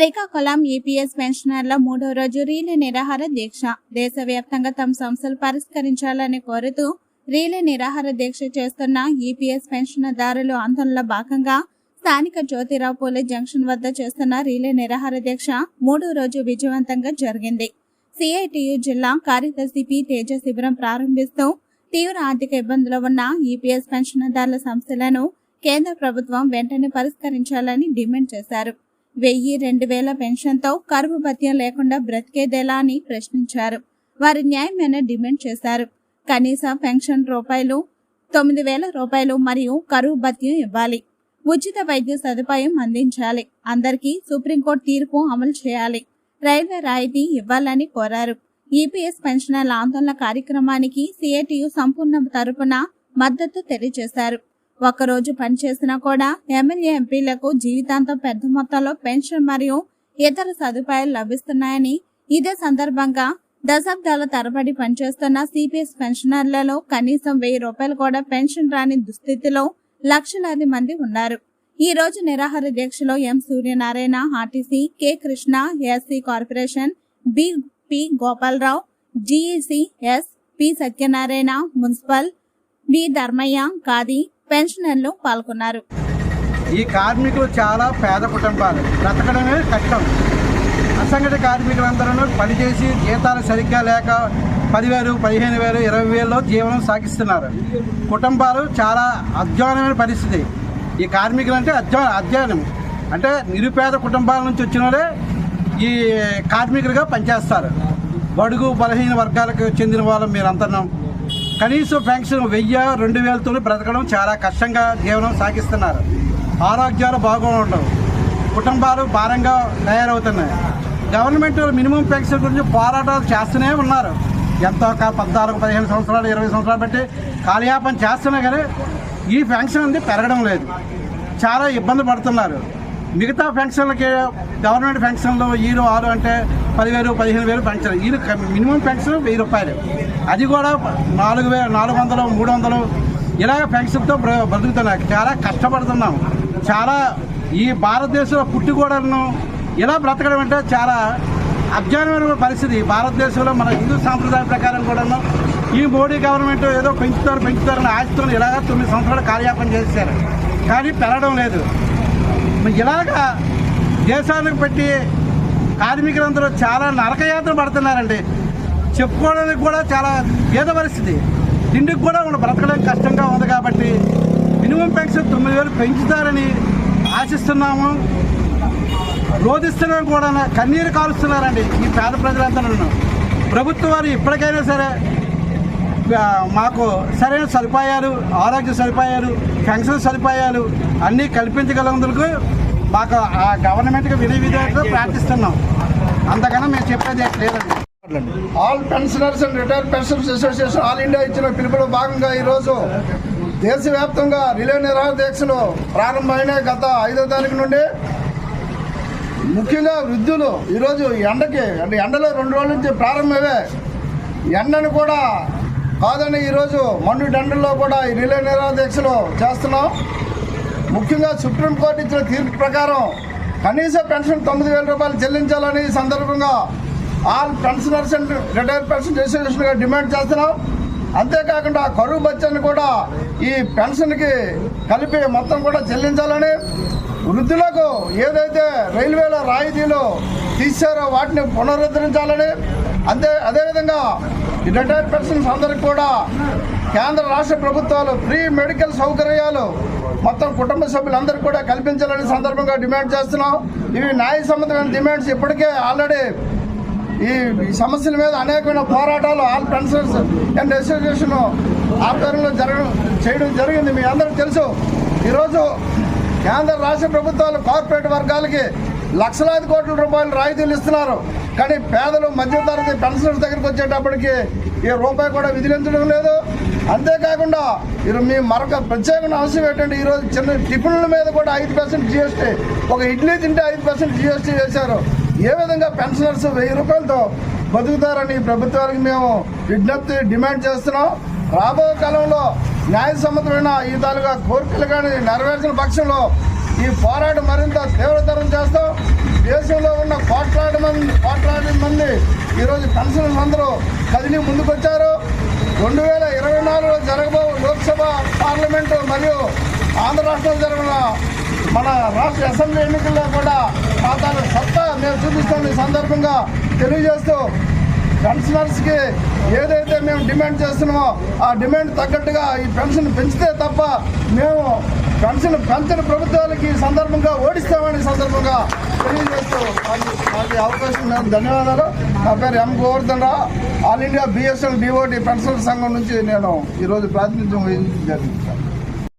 Srikakulam EPS పెన్షనర్ల మూడో రోజు రీలే నిరాహార దీక్ష. దేశవ్యాప్తంగా తమ సమస్యలు పరిష్కరించాలని కోరుతూ రీలే నిరాహార దీక్ష చేస్తున్న ఈపీఎస్ పెన్షన్దారులు ఆందోళనలో భాగంగా స్థానిక జ్యోతిరావు పూలే జంక్షన్ వద్ద చేస్తున్న రీలే నిరాహార దీక్ష మూడో రోజు విజయవంతంగా జరిగింది. సిఐటియు జిల్లా కార్యదర్శి పి తేజ శిబిరం ప్రారంభిస్తూ తీవ్ర ఆర్థిక ఇబ్బందులు ఉన్న ఈపీఎస్ పెన్షన్దారుల సమస్యలను కేంద్ర ప్రభుత్వం వెంటనే పరిష్కరించాలని డిమాండ్ చేశారు. వెయ్యి రెండు వేల పెన్షన్తో కరువు భత్యం లేకుండా బ్రతికేదెలా అని ప్రశ్నించారు. వారి న్యాయమైన డిమాండ్ చేశారు. కనీస పెన్షన్ రూపాయలు తొమ్మిది వేల రూపాయలు మరియు కరువు భత్యం ఇవ్వాలి. ఉచిత వైద్య సదుపాయం అందించాలి. అందరికీ సుప్రీంకోర్టు తీర్పు అమలు చేయాలి. రైల్వే రాయితీ ఇవ్వాలని కోరారు. ఈపీఎస్ పెన్షనర్ల ఆందోళన కార్యక్రమానికి సిఐటియు సంపూర్ణ తరపున మద్దతు తెలియజేశారు. ఒక్కరోజు పనిచేసినా కూడా ఎమ్మెల్యే ఎంపీలకు జీవితాంతం పెద్ద మొత్తంలో పెన్షన్ మరియు ఇతర సదుపాయాలు లభిస్తున్నాయని ఇదే సందర్భంగా దశాబ్దాల తరబడి పనిచేస్తున్న సిపిఎస్ పెన్షనర్లలో కనీసం వెయ్యి రూపాయలు కూడా పెన్షన్ రాని దుస్థితిలో లక్షలాది మంది ఉన్నారు. ఈ రోజు నిరాహార దీక్షలో M Suryanarayana RTC K Krishna SC corporation B P Gopalarao GEC S P Satyanarayana municipal B Dharmaiah కాది పెన్షనర్లు పాల్గొన్నారు. ఈ కార్మికులు చాలా పేద కుటుంబాలు. బ్రతకడమే కష్టం. అసంఘటిత కార్మికులందరూ పనిచేసి జీతాలు సరిగ్గా లేక పదివేలు పదిహేను వేలు ఇరవై వేలలో జీవనం సాగిస్తున్నారు. కుటుంబాలు చాలా అధ్వానమైన పరిస్థితి. ఈ కార్మికులు అంటే అధ్వా అధ్వానం. అంటే నిరుపేద కుటుంబాల నుంచి వచ్చిన వాళ్ళే ఈ కార్మికులుగా పనిచేస్తారు. బడుగు బలహీన వర్గాలకు చెందిన వాళ్ళు మీరంతా కనీసం పెన్షన్ వెయ్యి రెండు వేలతో బ్రతకడం చాలా కష్టంగా జీవనం సాగిస్తున్నారు. ఆరోగ్యాలు బాగుండవు కుటుంబాలు భారంగా తయారవుతున్నాయి. గవర్నమెంట్ మినిమం పెన్షన్ గురించి పోరాటాలు చేస్తూనే ఉన్నారు. ఎంతో ఒక పద్నాలుగు పదిహేను సంవత్సరాలు ఇరవై సంవత్సరాలు బట్టి కాలయాపన చేస్తున్నా కానీ ఈ పెన్షన్ అనేది పెరగడం లేదు. చాలా ఇబ్బంది పడుతున్నారు. మిగతా పెన్షన్లకి గవర్నమెంట్ పెన్షన్లు ఈరు ఆరు అంటే పదివేలు పదిహేను వేలు పెన్షన్ ఈయన మినిమం పెన్షన్ వెయ్యి రూపాయలు. అది కూడా నాలుగు వే నాలుగు వందలు మూడు వందలు ఇలాగ పెన్షన్తో బ్రతుకుతున్నాం. చాలా కష్టపడుతున్నాం. చాలా ఈ భారతదేశంలో పుట్టి కూడాను ఇలా బ్రతకడం అంటే చాలా అజ్ఞానమైన పరిస్థితి. భారతదేశంలో మన హిందూ సాంప్రదాయం ప్రకారం కూడాను ఈ మోడీ గవర్నమెంట్ ఏదో పెంచుతారు పెంచుతారని ఆశతో ఇలాగ తొమ్మిది సంవత్సరాలు కార్యాపన చేశారు. కానీ పెరగడం లేదు. ఇలాగ ఇలాగా పెట్టి కార్మికులందరూ చాలా నరకయాత్ర పడుతున్నారండి. చెప్పుకోవడానికి కూడా చాలా పేద పరిస్థితి. తిండికి కూడా మనం బ్రతకడం కష్టంగా ఉంది కాబట్టి మినిమం పెన్షన్ తొమ్మిది వేలు పెంచుతారని ఆశిస్తున్నాము. రోధిస్తున్నాం కూడా కన్నీరు కాలుస్తున్నారండి ఈ పేద ప్రజలందరూ ప్రభుత్వం వారు ఇప్పటికైనా సరే మాకు సరైన సదుపాయాలు ఆరోగ్య సదుపాయాలు పెన్షన్ సదుపాయాలు అన్నీ కల్పించగలందుకు మాకు ఆ గవర్నమెంట్కి విధి విధేయతతో ప్రార్థిస్తున్నాం. అంతకన్నా మేము చెప్పేది లేదండి. All pensioners and retired pensioners association all India ఇచ్చిన పిలుపులో భాగంగా ఈరోజు దేశవ్యాప్తంగా రిలే నిరాహార దీక్షలు ప్రారంభమైన గత ఐదో తారీఖు నుండి ముఖ్యంగా వృద్ధులు ఈరోజు ఎండకి అంటే ఎండలో రెండు రోజుల నుంచి ప్రారంభమే. ఎండను కూడా కాదని ఈరోజు మండు దండల్లో కూడా ఈ రిలే నిరాహార దీక్షలు చేస్తున్నాం. ముఖ్యంగా సుప్రీంకోర్టు ఇచ్చిన తీర్పు ప్రకారం కనీస పెన్షన్ తొమ్మిది వేల రూపాయలు చెల్లించాలని సందర్భంగా all pensioners and retire pension అసోసియేషన్గా demand చేస్తున్నాం. అంతేకాకుండా కరువు బచ్చని కూడా ఈ పెన్షన్కి కలిపి మొత్తం కూడా చెల్లించాలని వృద్ధులకు ఏదైతే రైల్వేలో రాయితీలు తీశారో వాటిని పునరుద్ధరించాలని అంతే అదేవిధంగా ఈ రిటైర్డ్ పెన్షన్స్ అందరికి కూడా కేంద్ర రాష్ట్ర ప్రభుత్వాలు ఫ్రీ మెడికల్ సౌకర్యాలు మొత్తం కుటుంబ సభ్యులందరూ కూడా కల్పించాలని సందర్భంగా డిమాండ్ చేస్తున్నాం. ఇవి న్యాయ సంబంధమైన డిమాండ్స్ ఇప్పటికే ఆల్రెడీ ఈ ఈ సమస్యల మీద అనేకమైన పోరాటాలు ఆల్ ఫ్రెండ్స్ అండ్ అసోసియేషన్ ఆధ్వర్యంలో జరగడం చేయడం జరిగింది. మీ అందరికీ తెలుసు ఈరోజు కేంద్ర రాష్ట్ర ప్రభుత్వాలు కార్పొరేట్ వర్గాలకి లక్షలాది కోట్ల రూపాయలు రాయితీలు ఇస్తున్నారు. కానీ పేదలు మధ్యతరగతి పెన్షనర్స్ దగ్గరికి వచ్చేటప్పటికి ఈ రూపాయి కూడా విధిలించడం లేదు. అంతేకాకుండా ఈరోజు మీ మరొక ప్రత్యేకమైన అంశం ఏంటంటే ఈరోజు చిన్న టిఫిన్ల మీద కూడా ఐదు పర్సెంట్ జిఎస్టీ ఒక ఇడ్లీ తింటే ఐదు పర్సెంట్ జిఎస్టీ చేశారు ఏ విధంగా పెన్షనర్స్ వెయ్యి రూపాయలతో బతుకుతారని ప్రభుత్వానికి మేము విజ్ఞప్తి డిమాండ్ చేస్తున్నాం. రాబో కాలంలో న్యాయసమ్మతమైన ఈ తాలూకా కోరికలు కానీ నెరవేర్చిన పక్షంలో ఈ పోరాటం మరింత తీవ్రతరం చేస్తాం దేశంలో ఉన్న కోట్లాది మంది కోట్లాది మంది ఈరోజు పెన్షనర్స్ అందరూ కదిలి ముందుకొచ్చారు. రెండు వేల ఇరవై నాలుగులో జరగబో లోక్సభ పార్లమెంటు మరియు ఆంధ్ర రాష్ట్రంలో జరిగిన మన రాష్ట్ర అసెంబ్లీ ఎన్నికల్లో కూడా ఖాతాల సత్తా మేము చూపిస్తాం ఈ సందర్భంగా తెలియజేస్తూ పెన్షనర్స్కి ఏదైతే మేము డిమాండ్ చేస్తున్నామో ఆ డిమాండ్ తగ్గట్టుగా ఈ పెన్షన్ పెంచితే తప్ప మేము పెన్షన్ పెంచని ప్రభుత్వాలకి ఈ సందర్భంగా ఓడిస్తామని సందర్భంగా తెలియజేస్తూ మాకు అవకాశం ఇచ్చినందుకు ధన్యవాదాలు. నా పేరు M Govardhan Rao. All India BSL DOT pensioner సంఘం నుంచి నేను ఈరోజు ప్రాతినిధ్యం వహించడం జరిగింది.